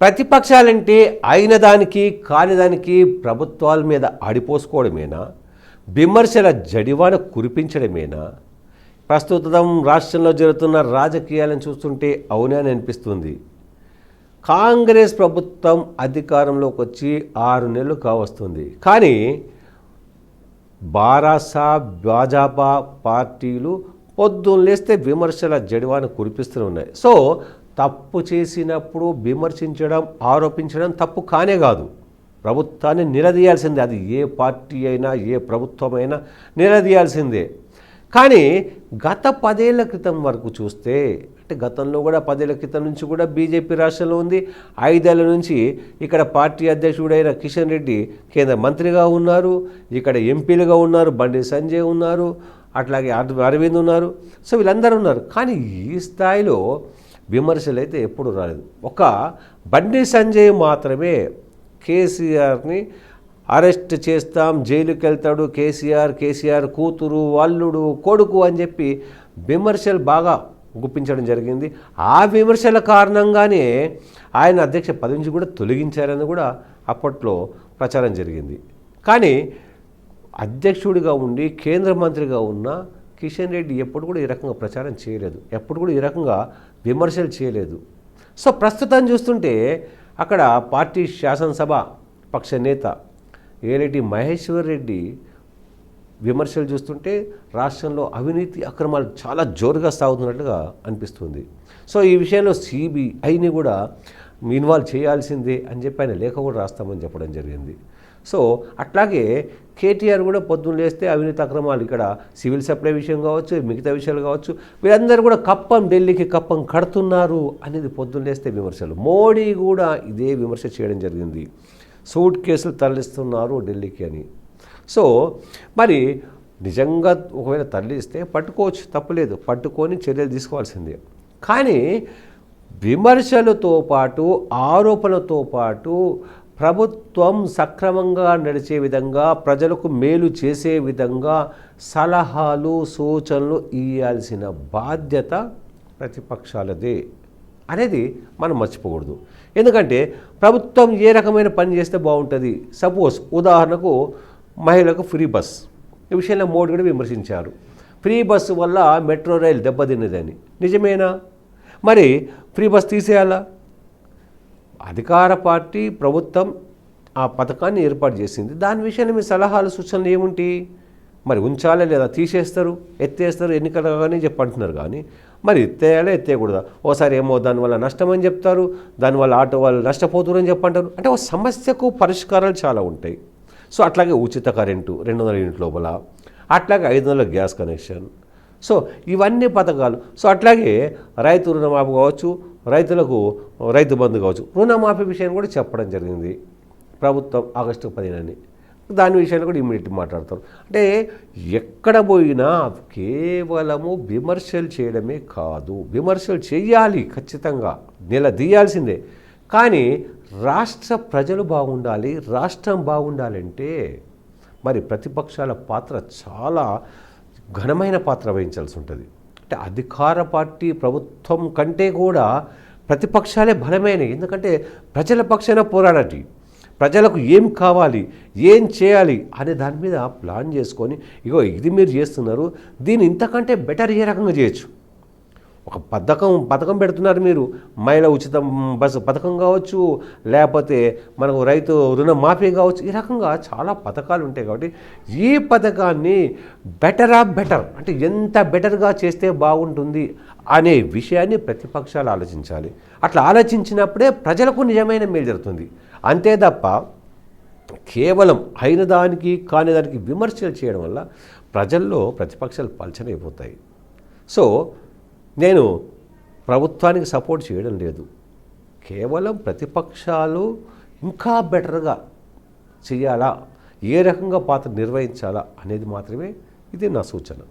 ప్రతిపక్షాలంటే? అయిన దానికి కాని దానికి ప్రభుత్వాల మీద ఆడిపోసుకోవడమేనా విమర్శల జడివాన కురిపించడమేనా? ప్రస్తుతం రాష్ట్రంలో జరుగుతున్న రాజకీయాలను చూస్తుంటే అవునే అని అనిపిస్తుంది. కాంగ్రెస్ ప్రభుత్వం అధికారంలోకి వచ్చి ఆరు నెలలు కావస్తుంది. కానీ బారాసా భాజపా పార్టీలు పొద్దున్న లేస్తే విమర్శల జడివాన్ని కురిపిస్తూనే ఉన్నాయి. సో తప్పు చేసినప్పుడు విమర్శించడం ఆరోపించడం తప్పు కానే కాదు. ప్రభుత్వాన్ని నిలదీయాల్సిందే. అది ఏ పార్టీ అయినా ఏ ప్రభుత్వమైనా నిలదీయాల్సిందే. కానీ గత పదేళ్ళ క్రితం వరకు చూస్తే అంటే గతంలో కూడా పదేళ్ళ క్రితం నుంచి కూడా బీజేపీ రాష్ట్రంలో ఉంది. ఐదేళ్ళ నుంచి ఇక్కడ పార్టీ అధ్యక్షుడైన కిషన్ రెడ్డి కేంద్ర మంత్రిగా ఉన్నారు. ఇక్కడ ఎంపీలుగా ఉన్నారు. బండి సంజయ్ ఉన్నారు. అట్లాగే అరవింద్ ఉన్నారు. సో వీళ్ళందరూ ఉన్నారు. కానీ ఈ స్థాయిలో విమర్శలు అయితే ఎప్పుడు రాలేదు. ఒక బండి సంజయ్ మాత్రమే కేసీఆర్ని అరెస్ట్ చేస్తాం జైలుకి వెళ్తాడు కేసీఆర్ కేసీఆర్ కూతురు అల్లుడు కొడుకు అని చెప్పి విమర్శలు బాగా గుప్పించడం జరిగింది. ఆ విమర్శల కారణంగానే ఆయన అధ్యక్ష పదవి నుంచి కూడా తొలగించారని కూడా అప్పట్లో ప్రచారం జరిగింది. కానీ అధ్యక్షుడిగా ఉండి కేంద్ర మంత్రిగా ఉన్న కిషన్ రెడ్డి ఎప్పుడు కూడా ఈ రకంగా ప్రచారం చేయలేదు. ఎప్పుడు కూడా ఈ రకంగా విమర్శలు చేయలేదు. సో ప్రస్తుతం చూస్తుంటే అక్కడ పార్టీ శాసనసభ పక్ష నేత ఏలేటి మహేశ్వర్ రెడ్డి విమర్శలు చూస్తుంటే రాష్ట్రంలో అవినీతి అక్రమాలు చాలా జోరుగా సాగుతున్నట్లుగా అనిపిస్తుంది. సో ఈ విషయంలో సిబిఐని కూడా ఇన్వాల్వ్ చేయాల్సిందే అని చెప్పి ఆయన లేఖ కూడా రాస్తామని చెప్పడం జరిగింది. సో అట్లాగే కేటీఆర్ కూడా పొద్దున్న లేస్తే అవినీతి అక్రమాలు ఇక్కడ సివిల్ సప్లై విషయం కావచ్చు మిగతా విషయాలు కావచ్చు వీరందరూ కూడా కప్పం ఢిల్లీకి కప్పం కడుతున్నారు అనేది పొద్దున్న లేస్తే విమర్శలు. మోడీ కూడా ఇదే విమర్శ చేయడం జరిగింది. సూట్ కేసులు తరలిస్తున్నారు ఢిల్లీకి అని. సో మరి నిజంగా ఒకవేళ తరలిస్తే పట్టుకోవచ్చు తప్పులేదు. పట్టుకొని చర్యలు తీసుకోవాల్సిందే. కానీ విమర్శలతో పాటు ఆరోపణలతో పాటు ప్రభుత్వం సక్రమంగా నడిచే విధంగా ప్రజలకు మేలు చేసే విధంగా సలహాలు సూచనలు ఇవ్వాల్సిన బాధ్యత ప్రతిపక్షాలదే అనేది మనం మర్చిపోకూడదు. ఎందుకంటే ప్రభుత్వం ఏ రకమైన పని చేస్తే బాగుంటుంది? సపోజ్ ఉదాహరణకు మహిళలకు ఫ్రీ బస్. ఈ విషయంలో మోడీ కూడా విమర్శించారు. ఫ్రీ బస్సు వల్ల మెట్రో రైలు దెబ్బతిన్నదని. నిజమేనా? మరి ఫ్రీ బస్ తీసేయాలా? అధికార పార్టీ ప్రభుత్వం ఆ పథకాన్ని ఏర్పాటు చేసింది. దాని విషయంలో మీ సలహాలు సూచనలు ఏముంటి? మరి ఉంచాలా లేదా? తీసేస్తారు ఎత్తేస్తారు ఎన్నికలు కానీ చెప్పి అంటున్నారు కానీ మరి ఎత్తేయాలా ఎత్తేయకూడదా? ఓసారి ఏమో దానివల్ల నష్టమని చెప్తారు దానివల్ల ఆటో వాళ్ళు నష్టపోతున్నారు అని చెప్పంటారు. అంటే ఒక సమస్యకు పరిష్కారాలు చాలా ఉంటాయి. సో అట్లాగే ఉచిత కరెంటు రెండు వందల యూనిట్ లోపల అట్లాగే ఐదు వందల గ్యాస్ కనెక్షన్. సో ఇవన్నీ పథకాలు. సో అట్లాగే రైతు రుణమాపు కావచ్చు రైతులకు రైతు బంధు కావచ్చు. రుణమాఫీ విషయం కూడా చెప్పడం జరిగింది. ప్రభుత్వం ఆగస్టు పదిహేనని. దాని విషయంలో కూడా ఇమ్మీడియట్ మాట్లాడతారు. అంటే ఎక్కడ పోయినా కేవలము విమర్శలు చేయడమే కాదు. విమర్శలు చేయాలి ఖచ్చితంగా. నిలదీయాల్సిందే. కానీ రాష్ట్ర ప్రజలు బాగుండాలి రాష్ట్రం బాగుండాలంటే మరి ప్రతిపక్షాల పాత్ర చాలా ఘనమైన పాత్ర వహించాల్సి ఉంటుంది. అంటే అధికార పార్టీ ప్రభుత్వం కంటే కూడా ప్రతిపక్షాలే బలమైనవి. ఎందుకంటే ప్రజల పక్షాన పోరాడటి ప్రజలకు ఏం కావాలి ఏం చేయాలి అనే దాని మీద ప్లాన్ చేసుకొని ఇగో ఇది మీరు చేస్తున్నారు దీన్ని ఇంతకంటే బెటర్ ఏ రకంగా చేయొచ్చు? ఒక పథకం పథకం పెడుతున్నారు మీరు. మహిళ ఉచిత బస్సు పథకం కావచ్చు లేకపోతే మనకు రైతు రుణ మాఫీ కావచ్చు ఈ రకంగా చాలా పథకాలు ఉంటాయి కాబట్టి ఈ పథకాన్ని బెటర్ ఆఫ్ బెటర్ అంటే ఎంత బెటర్గా చేస్తే బాగుంటుంది అనే విషయాన్ని ప్రతిపక్షాలు ఆలోచించాలి. అట్లా ఆలోచించినప్పుడే ప్రజలకు నిజమైన మేలు జరుగుతుంది. అంతే తప్ప కేవలం అయిన దానికి కాని దానికి విమర్శలు చేయడం వల్ల ప్రజల్లో ప్రతిపక్షాలు పలచనైపోతాయి. సో నేను ప్రభుత్వానికి సపోర్ట్ చేయడం లేదు. కేవలం ప్రతిపక్షాలు ఇంకా బెటర్గా చేయాలా? ఏ రకంగా పాత్ర నిర్వహించాలా? అనేది మాత్రమే ఇది నా సూచన.